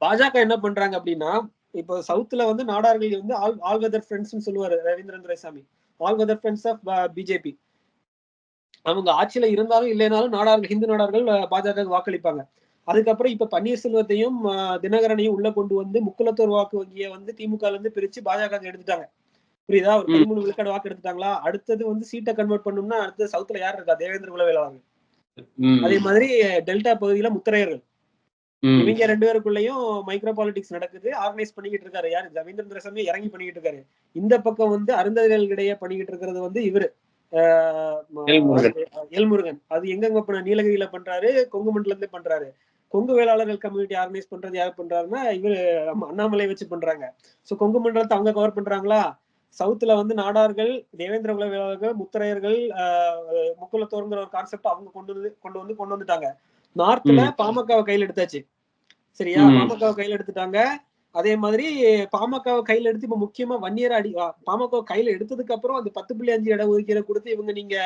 பாஜக என்ன பண்றாங்க அப்படின்னா இப்போ சவுத்துல வந்து நாடார்கள் வந்து ஆல் ஆல் வெதர் ஃப்ரெண்ட்ஸ்னு சொல்லுவாரு Ravindran Duraisamy. All weather friends of BJP. அவங்க ஆட்சியில இருந்தாலும் இல்லைனாலும் நாடார்கள் ஹிந்து நாடார்கள் பாஜக வாக்களிப்பாங்க. அதுக்கப்புறம் இப்ப பன்னீர்செல்வத்தையும் தினகரனையும் உள்ள கொண்டு வந்து முக்குலத்தோர் வாக்கு வங்கியை வந்து திமுக இருந்து பிரிச்சு பாஜக எடுத்துட்டாங்க. புரியுதா? ஒரு. பதிமூணு விழுக்காடு வாக்கு எடுத்துட்டாங்களா? அடுத்தது வந்து சீட்டை கன்வெர்ட் பண்ணோம்னா அடுத்து சவுத்துல யார் இருக்கா? தேவேந்திர குலவேலாளர்கள் ம். அதே மாதிரி டெல்டா பகுதியில முத்திரையர்கள். இவங்க ரெண்டு பேருக்குள்ளயும் மைக்ரோ பாலிடிக்ஸ் நடக்குது. ஆர்கனைஸ் பண்ணிக்கிட்டு இருக்காரு. யாரு? ரவீந்திரன் துரைசாமி இறங்கி பண்ணிக்கிட்டு இருக்காரு. இந்த பக்கம் வந்து அருந்ததிகளுக்கிடையே பண்ணிக்கிட்டு இருக்கிறது வந்து இவரு. எல்முருகன். அது எங்கெங்க நீலகிரியில பண்றாரு கொங்கு மண்டலத்துல பண்றாரு. கொங்கு வேளாளர்கள் கம்யூனிட்டி ஆர்கனைஸ் பண்றது யார் பண்றாருன்னா இவரு அண்ணாமலை வச்சு பண்றாங்க. சோ கொங்கு மண்டலத்தை அவங்க கவர் பண்றாங்களா? சவுத்துல வந்து நாடார்கள் தேவேந்திர குல வேளாளர்கள் முத்தரையர்கள் முக்குலத்தோருங்கிற ஒரு கான்செப்ட் அவங்க கொண்டு வந்து கொண்டு வந்து கொண்டு வந்துட்டாங்க. நார்த்ல. பாமகவை கையில் எடுத்தாச்சு. சரியா. பாமகவை கையில் எடுத்துட்டாங்க. அதே மாதிரி பாமகவை கையில எடுத்து இப்ப முக்கியமா வன்னியர் அடி பாமக கையில எடுத்ததுக்கு அப்புறம் அந்த பத்து புள்ளி அஞ்சு இட ஒதுக்கீடு கொடுத்து இவங்க நீங்க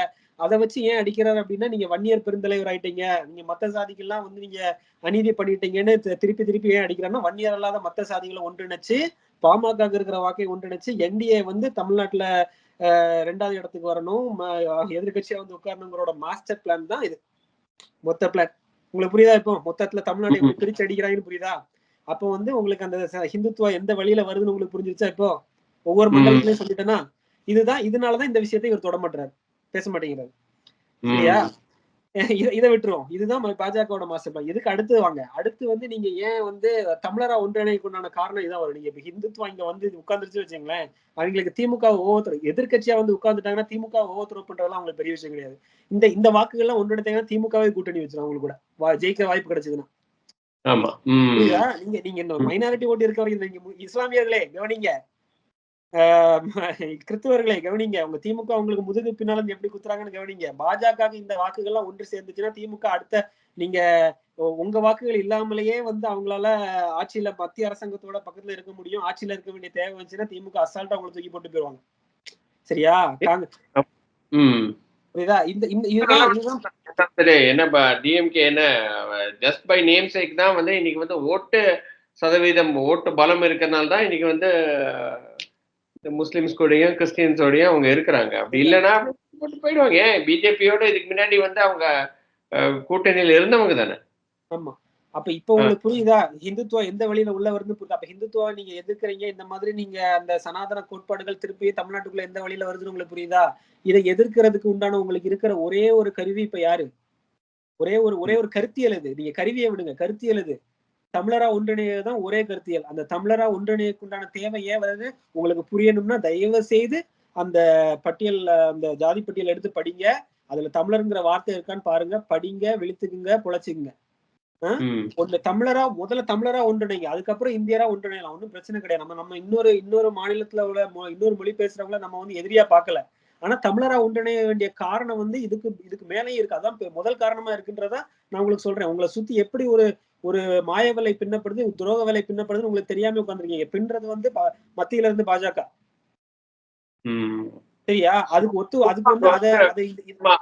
அதை வச்சு ஏன் அடிக்கிறாரு அப்படின்னா நீங்க வன்னியர் பெருந்தலைவர் ஆயிட்டீங்க. நீங்க மத்த சாதிக்கெல்லாம் வந்து நீங்க அநீதி பண்ணிட்டீங்கன்னு திருப்பி திருப்பி ஏன் அடிக்கிறாருன்னா வன்னியர் அல்லாத மத்த சாதிகளை ஒன்றிணைச்சு பாமக இருக்கிற வாக்கை ஒன்றிணைச்சு என்டிஏ வந்து தமிழ்நாட்டுல ரெண்டாவது இடத்துக்கு வரணும். எதிர்க்கட்சியா வந்து உட்காரணுங்கிறோட மாஸ்டர் பிளான் தான் இது. மொத்த பிளான் உங்களுக்கு புரியுதா இப்போ? மொத்தத்துல தமிழ்நாடு எப்படி பிரிச்சு அடிக்கிறாங்கன்னு புரியுதா? அப்போ வந்து உங்களுக்கு அந்த ச- ஹிந்துத்துவா எந்த வழியில வருதுன்னு உங்களுக்கு புரிஞ்சிருச்சா இப்போ? ஒவ்வொரு. மண்டலத்திலயும் சொல்லிட்டேன்னா இதுதான் இதனாலதான் இந்த விஷயத்தை இவர் தொட மாட்டாரு பேச மாட்டேங்கிறாரு. சரியா? இத- இதை விட்டுருவோம். இதுதான் பாஜகவோட மாஸ்டர் பிளான். இதுக்கு அடுத்து வாங்க. அடுத்து வந்து நீங்க ஏன் வந்து தமிழரா ஒன்றிணைக்கு உண்டான காரணம் இதான் வரும். நீங்க இப்ப ஹிந்துத்துவா இங்க வந்து உட்கார்ந்துருச்சு வச்சுங்களேன் அவங்களுக்கு திமுக ஒவ்வொருத்தர் எதிர்க்கட்சியா வந்து உட்கார்ந்துட்டாங்கன்னா திமுக ஒவ்வொருத்தர் பண்றதெல்லாம் அவங்களுக்கு பெரிய விஷயம் கிடையாது. இந்த இந்த வாக்குகள்லாம் ஒன்றிணைத்தாங்கன்னா திமுகவே கூட்டணி வச்சிரும் அவங்களுக்கு கூட. வா- ஜெயிக்கிற வாய்ப்பு கிடைச்சதுன்னா? நீங்க நீங்க இந்த மைனாரிட்டி ஓட்டு இருக்க வரைக்கும் இஸ்லாமியர்களே கவனிங்க. கிறிஸ்தவர்களை கவனிங்க. உங்க திமுக உங்களுக்கு முதுகு பின்னால இருந்து எப்படி குத்துறாங்கன்னு கவனிங்க. பாஜக இந்த வாக்குகள்லாம் ஒன்று சேர்ந்துச்சுன்னா திமுக அடுத்த நீங்க உங்க வாக்குகள் இல்லாமலேயே வந்து அவங்களால ஆட்சியில மத்திய அரசாங்கத்தோட பக்கத்துல இருக்க முடியும். ஆட்சியில இருக்க வேண்டிய தேவை வந்துச்சுன்னா திமுக அசால்ட்டா உங்களை தூக்கி போட்டு போயிருவாங்க சரியா? புரியுதா? இந்த இந்த என்ன டிஎம்கே என்ன ஜஸ்ட் பை நேம் சேக் தான் வந்து இன்னைக்கு வந்து ஓட்டு சதவீதம் ஓட்டு பலம் இருக்கறனால தான் இன்னைக்கு வந்து இந்த முஸ்லிம்ஸ் கூடயும் கிறிஸ்டியன்ஸோடயும் அவங்க இருக்கிறாங்க. அப்படி இல்லைன்னா போட்டு போயிடுவாங்க. ஏன்? பிஜேபியோட இதுக்கு முன்னாடி வந்து அவங்க கூட்டணியில இருந்தவங்க தானே. ஆமா. அப்ப இப்ப உங்களுக்கு புரியுதா? ஹிந்துத்துவா எந்த வழியில உள்ள வருதுன்னு புரியுதா? அப்ப ஹிந்துத்துவா நீங்க எதிர்க்கிறீங்க இந்த மாதிரி நீங்க அந்த சனாதன கோட்பாடுகள் திருப்பி தமிழ்நாட்டுக்குள்ள எந்த வழியில வருதுன்னு உங்களுக்கு புரியுதா? இதை எதிர்க்கிறதுக்கு உண்டான உங்களுக்கு இருக்கிற ஒரே ஒரு கருவி இப்ப யாரு? ஒரே ஒரு ஒரே ஒரு கருத்தியல் இது. நீங்க கருவியை விடுங்க. கருத்தியல் இது. தமிழரா ஒன்றிணைய தான் ஒரே கருத்தியல். அந்த தமிழரா ஒன்றிணையக்கு உண்டான தேவை ஏன் வருது? உங்களுக்கு புரியணும்னா தயவு செய்து அந்த பட்டியல் அந்த ஜாதி பட்டியல் எடுத்து படிங்க. அதுல தமிழருங்கிற வார்த்தை இருக்கான்னு பாருங்க. படிங்க விழித்துக்குங்க பொழைச்சுக்குங்க ஒண்ணு தமிழரா முதல்ல தமிழரா ஒன்றிணைங்க. அதுக்கப்புறம் இந்தியரா ஒன்றிணையலாம். ஒன்றும் பிரச்சனை கிடையாது. நம்ம நம்ம இன்னொரு இன்னொரு மாநிலத்துல உள்ள இன்னொரு மொழி பேசுறவங்கள நம்ம வந்து எதிரியா பார்க்கல. ஆனா தமிழரா ஒன்றிணைய வேண்டிய காரணம் வந்து இதுக்கு இதுக்கு மேலேயும் இருக்கு. அதான் முதல் காரணமா இருக்குன்றதா நான் உங்களுக்கு சொல்றேன். உங்களை சுத்தி எப்படி ஒரு ஒரு மாய வேலை பின்னப்படுது துரோக வேலை பின்னப்படுதுன்னு உங்களுக்கு தெரியாம உட்காந்துருக்கீங்க பின்றது வந்து மத்தியில இருந்து பாஜக. சரியா? அதுக்கு ஒத்து அதுக்கு வந்து அதை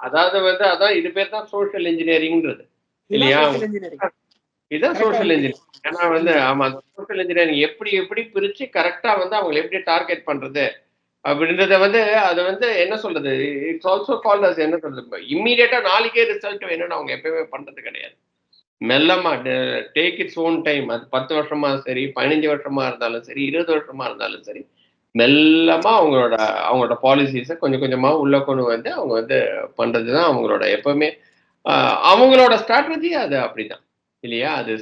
அதாவது வந்து அதான் இது பேர் தான் சோஷியல் இன்ஜினியரிங்ன்றது இல்லையா? இதுதான் இருக்கு. இன்ஜினியரிங் ஏன்னா வந்து ஆமா சோஷியல் இன்ஜினியரிங் எப்படி எப்படி பிரிச்சு கரெக்டா வந்து அவங்களை எப்படி டார்கெட் பண்றது? அப்படின்றத வந்து அது வந்து என்ன சொல்றது? இட்ஸ் ஆல்சோ கால் அஸ் என்ன சொல்றது? இம்மீடியட்டா நாளைக்கே ரிசல்ட் வேணும்னு அவங்க எப்பயுமே பண்றது கிடையாது. மெல்லமா டேக் இட்ஸ் ஓன் டைம் அது பத்து வருஷமா சரி பதினஞ்சு வருஷமா இருந்தாலும் சரி இருபது வருஷமா இருந்தாலும் சரி மெல்லமா அவங்களோட அவங்களோட பாலிசிஸை கொஞ்சம் கொஞ்சமா உள்ள கொண்டு வந்து அவங்க வந்து பண்றதுதான் அவங்களோட எப்பவுமே அவங்களோட ஸ்ட்ராட்டஜி அது அப்படிதான். இல்லையா? அது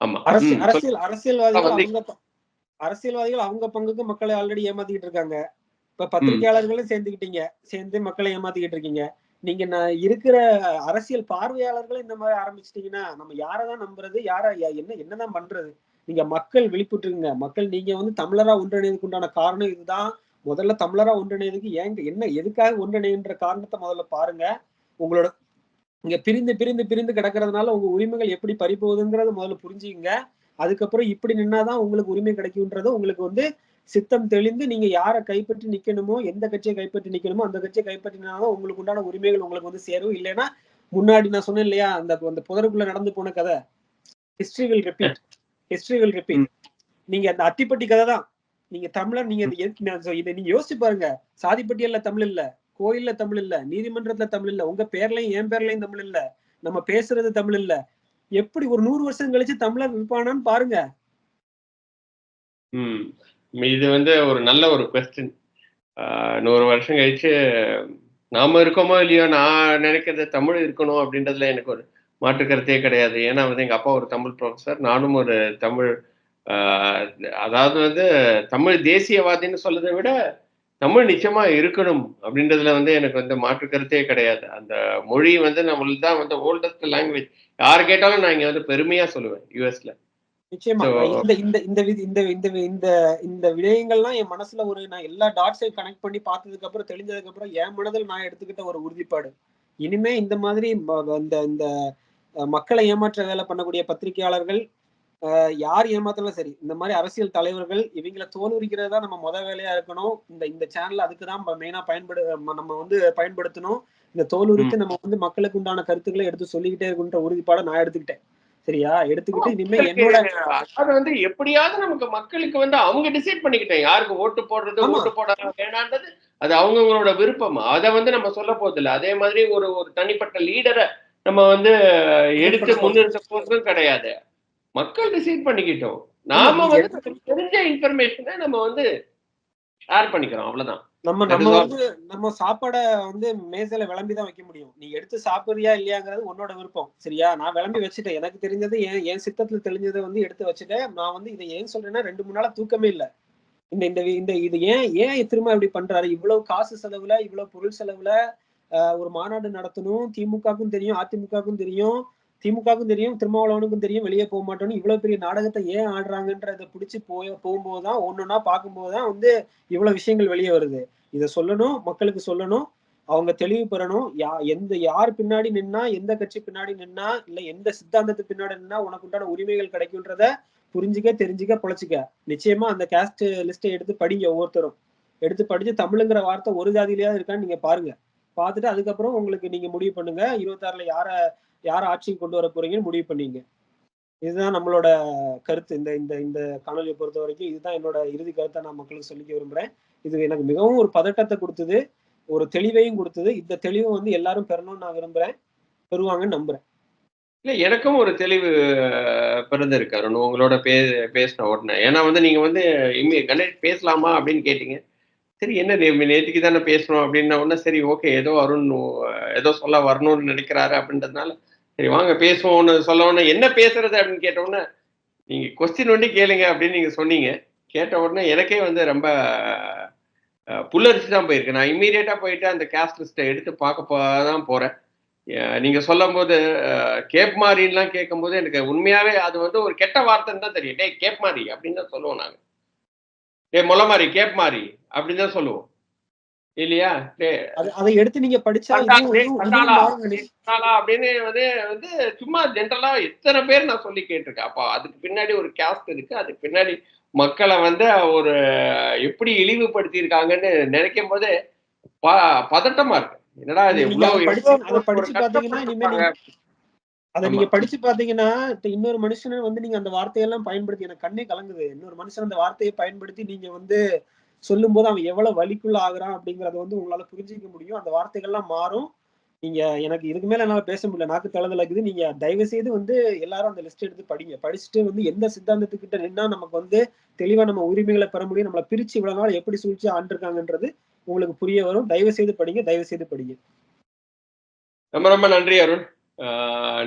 ஆமா. அரசியல் அரசியல்வாதிகள் அரசியல்வாதிகள் அவங்க பங்குக்கு மக்களை ஆல்ரெடி ஏமாத்திக்கிட்டு இருக்காங்க. இப்ப பத்திரிகையாளர்களும் சேர்ந்துக்கிட்டீங்க. சேர்ந்து மக்களை ஏமாத்திக்கிட்டு இருக்கீங்க. நீங்க நான் இருக்கிற அரசியல் பார்வையாளர்களும் இந்த மாதிரி ஆரம்பிச்சிட்டீங்கன்னா நம்ம யாரதான் நம்புறது? யார யா- என்ன என்னதான் பண்றது? நீங்க மக்கள் விழிப்புட்டுருங்க மக்கள் நீங்க வந்து தமிழரா ஒன்றிணையதுக்கு உண்டான காரணம் இதுதான். முதல்ல தமிழரா ஒன்றிணையதுக்கு ஏங்க என்ன எதுக்காக ஒன்றிணைன்ற காரணத்தை முதல்ல பாருங்க. உங்களோட இங்க பிரிந்து பிரிந்து பிரிந்து கிடக்கிறதுனால உங்க உரிமைகள் எப்படி பறிப்போகுதுங்கிறத முதல்ல புரிஞ்சுக்கங்க. அதுக்கப்புறம் இப்படி நின்னாதான் உங்களுக்கு உரிமை கிடைக்கும்ன்றதும் உங்களுக்கு வந்து சித்தம் தெளிந்து நீங்க யாரை கைப்பற்றி நிக்கணுமோ எந்த கட்சியை கைப்பற்றி நிக்கணுமோ அந்த கட்சியை கைப்பற்றினாலும் உங்களுக்கு உண்டான உரிமைகள் உங்களுக்கு வந்து சேரும். இல்லைன்னா முன்னாடி நான் சொன்னேன் இல்லையா அந்த அந்த புதருக்குள்ள நடந்து போன கதை. History will repeat history will repeat நீங்க அந்த அத்திப்பட்டி கதை தான். நீங்க தமிழர் நீங்க இதை நீங்க யோசிச்சு பாருங்க. சாதிப்பட்டியல்ல தமிழ் இல்ல கோயில்ல தமிழ் இல்ல நீதிமன்றத்துல தமிழ் இல்ல உங்க பேர்லயும் என் பேர்லயும் தமிழ் இல்ல. நம்ம பேசுறது தமிழ் இல்ல. எப்படி ஒரு நூறு வருஷம் கழிச்சு தமிழர் இருப்பானான்னு பாருங்க. இது வந்து ஒரு நல்ல ஒரு கொஸ்டின் நூறு வருஷம் கழிச்சு நாம இருக்கோமோ இல்லையோ நான் நினைக்கிறது தமிழ் இருக்கணும் அப்படின்றதுல எனக்கு ஒரு மாற்று கருத்தே கிடையாது. ஏன்னா வந்து எங்க அப்பா ஒரு தமிழ் ப்ரொஃபஸர் நானும் ஒரு தமிழ் அதாவது வந்து தமிழ் தேசியவாதின்னு சொல்றதை விட தமிழ் நிச்சயமா இருக்கணும் அப்படின்றதுல வந்து எனக்கு வந்து மாற்று கருத்தே கிடையாது. அந்த மொழி வந்து நம்மளுக்கு தான் வந்து ஓல்டஸ்ட் லாங்குவேஜ் யார் கேட்டாலும் நான் இங்க வந்து பெருமையா சொல்லுவேன் யூஎஸ்ல நிச்சயமா. இந்த இந்த இந்த இந்த இந்த இந்த இந்த விடயங்கள்லாம் என் மனசுல ஒரு நான் எல்லா டாட்ஸையும் கனெக்ட் பண்ணி பார்த்ததுக்கு அப்புறம் தெளிஞ்சதுக்கு அப்புறம் என் மனதில் நான் எடுத்துக்கிட்ட ஒரு உறுதிப்பாடு. இனிமே இந்த மாதிரி இந்த இந்த மக்களை ஏமாற்ற வேலை பண்ணக்கூடிய பத்திரிகையாளர்கள் யார் ஏமாத்தினாலும் சரி இந்த மாதிரி அரசியல் தலைவர்கள் இவங்கள தோலுரிக்கிறது தான் நம்ம முத வேலையா இருக்கணும். இந்த இந்த சேனல் அதுக்கு தான் மெயினா பயன்படு நம்ம வந்து பயன்படுத்தணும். இந்த தோலுரித்து நம்ம வந்து மக்களுக்கு உண்டான கருத்துக்களை எடுத்து சொல்லிக்கிட்டே இருக்குன்ற உறுதிப்பாடை நான் எடுத்துக்கிட்டேன். சரியா எடுத்துக்கிட்டு இனிமே என்னோட அது வந்து எப்படியாவது நமக்கு மக்களுக்கு வந்து அவங்க டிசைட் பண்ணிக்கிட்டேன். யாருக்கு ஓட்டு போடுறது. ஓட்டு போட வேணான்றது அது அவங்கவங்களோட விருப்பம். அதை வந்து நம்ம சொல்ல போதில்லை அதே மாதிரி ஒரு ஒரு தனிப்பட்ட லீடரை நம்ம வந்து எடுத்து முன்னிறுத்த போறதும் கிடையாது. மக்கள் டிசைட் பண்ணிக்கிட்டோம். நாம வந்து தெரிஞ்ச இன்ஃபர்மேஷனை நம்ம வந்து ஷேர் பண்ணிக்கிறோம். அவ்வளவுதான். நம்ம நம்ம. வந்து நம்ம சாப்பாட வந்து மேசையில விளம்பி தான் வைக்க முடியும். நீ எடுத்து சாப்பிடுறியா இல்லையாங்கிறது உன்னோட விருப்பம். சரியா? நான் விளம்பி வச்சுட்டேன். எனக்கு தெரிஞ்சது என் என் சித்தத்துல தெரிஞ்சதை வந்து எடுத்து வச்சுட்டேன். நான் வந்து இதை ஏன் சொல்றேன்னா ரெண்டு மூணு நாளா தூக்கமே இல்ல. இந்த இந்த இந்த இது ஏன் ஏன் திரும்ப இப்படி பண்றாரு? இவ்வளவு காசு செலவுல இவ்வளவு பொருள் செலவுல ஆஹ், ஒரு மாநாடு நடத்தணும். திமுகவுக்கும் தெரியும் அதிமுகவுக்கும் தெரியும். திமுகவுக்கும் தெரியும் திருமாவளவனுக்கும் தெரியும் வெளியே போக மாட்டோம்னு இவ்வளவு பெரிய நாடகத்தை ஏன் ஆடுறாங்கன்றத பிடிச்சி போய் போகும்போது தான் ஒன்னொன்னா பார்க்கும்போது தான் வந்து இவ்வளவு விஷயங்கள் வெளியே வருது. இதை சொல்லணும் மக்களுக்கு சொல்லணும் அவங்க தெளிவு பெறணும். யா எந்த யார் பின்னாடி நின்னா எந்த கட்சி பின்னாடி நின்னா இல்ல எந்த சித்தாந்தத்துக்கு பின்னாடி நின்னா உனக்கு உண்டான உரிமைகள் கிடைக்கும்ன்றத புரிஞ்சுக்க தெரிஞ்சுக்க பொழைச்சிக்க. நிச்சயமா அந்த கேஸ்ட் லிஸ்ட்டை எடுத்து படிங்க ஒவ்வொருத்தரும். எடுத்து படிச்சு தமிழுங்கிற வார்த்தை ஒரு ஜாதியிலேயாவது இருக்கான்னு நீங்க பாருங்க. பார்த்துட்டு அதுக்கப்புறம் உங்களுக்கு நீங்க முடிவு பண்ணுங்க. இருபத்தாறுல யார யார் ஆட்சிக்கு கொண்டு வர போறீங்கன்னு முடிவு பண்ணீங்க. இதுதான் நம்மளோட கருத்து. இந்த இந்த இந்த காணொலியை பொறுத்த வரைக்கும் இதுதான் என்னோட இறுதி கருத்தை நான் மக்களுக்கு சொல்லிக்க விரும்புறேன். இது எனக்கு மிகவும் ஒரு பதட்டத்தை கொடுத்தது ஒரு தெளிவையும் கொடுத்தது. இந்த தெளிவை வந்து எல்லாரும் பெறணும்னு நான் விரும்புறேன். பெறுவாங்கன்னு நம்புறேன். இல்ல எனக்கும் ஒரு தெளிவு பிறந்திருக்கு அருண். உங்களோட பே பேசின உடனே. ஏன்னா வந்து நீங்க வந்து இம்மி கணேஷ் பேசலாமா அப்படின்னு கேட்டீங்க. சரி என்ன நேற்றுக்கு தானே பேசணும் அப்படின்ன உடனே சரி ஓகே ஏதோ அருண் ஏதோ சொல்ல வரணும்னு நினைக்கிறாரு அப்படின்றதுனால சரி வாங்க பேசுவோம்னு சொல்ல உடனே என்ன பேசுறது? அப்படின்னு கேட்ட உடனே நீங்க கொஸ்டின் ஒண்டி கேளுங்க அப்படின்னு நீங்க சொன்னீங்க. கேட்ட உடனே எனக்கே வந்து ரொம்ப புல்லரிச்சு தான் போயிருக்கு. நான் இம்மீடியட்டா போயிட்டு அந்த கேஸ்ட் லிஸ்ட்டை எடுத்து பார்க்க தான் போறேன். நீங்க சொல்லும் போது கேப் கேப் கேட்கும் கேட்கும்போது எனக்கு உண்மையாவே அது வந்து ஒரு கெட்ட வார்த்தைன்னு தான் தெரியும். டேய் கேப் மாறி அப்படின்னு தான் சொல்லுவோம் நாங்க. டேய் முளை மாறி கேப் மாறி அப்படின்னு தான் சொல்லுவோம். இல்லையா? அது அதை எடுத்து நீங்க படிச்சா அப்படின்னு வந்து வந்து சும்மா ஜென்ரலா எத்தனை பேர் நான் சொல்லி கேட்டிருக்கேன். அப்போ அதுக்கு பின்னாடி ஒரு கேஸ்ட் இருக்கு. அதுக்கு பின்னாடி மக்களை வந்து ஒரு எப்படி இழிவுபடுத்தி இருக்காங்கன்னு நினைக்கும் போது பதட்டமா இருக்கு. என்னடா நீங்க இவ்வளவு அதை அதை நீங்க- அதை படிச்சு பாத்தீங்கன்னா இன்னொரு மனுஷனை வந்து நீங்க அந்த வார்த்தையெல்லாம் பயன்படுத்தி எனக்கு கண்ணே கலங்குது. இன்னொரு மனுஷன் அந்த வார்த்தையை பயன்படுத்தி நீங்க வந்து சொல்லும் போது அவன் எவ்வளவு வலிக்குள்ள ஆகுறான் அப்படிங்கறத வந்து உங்களால புரிஞ்சிக்க முடியும். அந்த வார்த்தைகள்லாம் மாறும். நீங்க எனக்கு இதுக்கு மேல என்னால பேச முடியல. நாக்கு தளதல இருக்குது நீங்க தயவு செய்து வந்து எல்லாரும் அந்த லிஸ்ட் எடுத்து படிங்க. படிச்சுட்டு வந்து எந்த சித்தாந்தத்துக்கிட்ட நின்னா நமக்கு வந்து தெளிவா நம்ம உரிமைகளை பெற முடியும். நம்மளை பிரிச்சு இவ்வளவு நாள் எப்படி சூழ்ச்சி ஆண்டிருக்காங்கன்றது உங்களுக்கு புரிய வரும். தயவு செய்து படிங்க. தயவு செய்து படிங்க. ரொம்ப ரொம்ப நன்றி அருண்.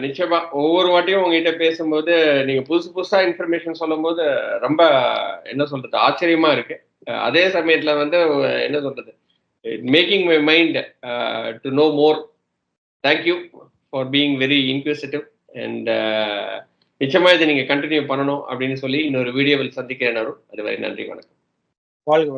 நிச்சயமா ஒவ்வொரு வாட்டியும் உங்ககிட்ட பேசும்போது நீங்க புதுசு புதுசா இன்ஃபர்மேஷன் சொல்லும்போது ரொம்ப என்ன சொல்றது ஆச்சரியமா இருக்கு. அதே சமயத்துல வந்து என்ன சொல்றது making my mind to know more thank you for being very inquisitive and நிச்சயமா இதை நீங்க கண்டினியூ பண்ணணும் அப்படின்னு சொல்லி இன்னொரு வீடியோவில் சந்திக்கிறேன் அது வரை நன்றி வணக்கம். வாழ்க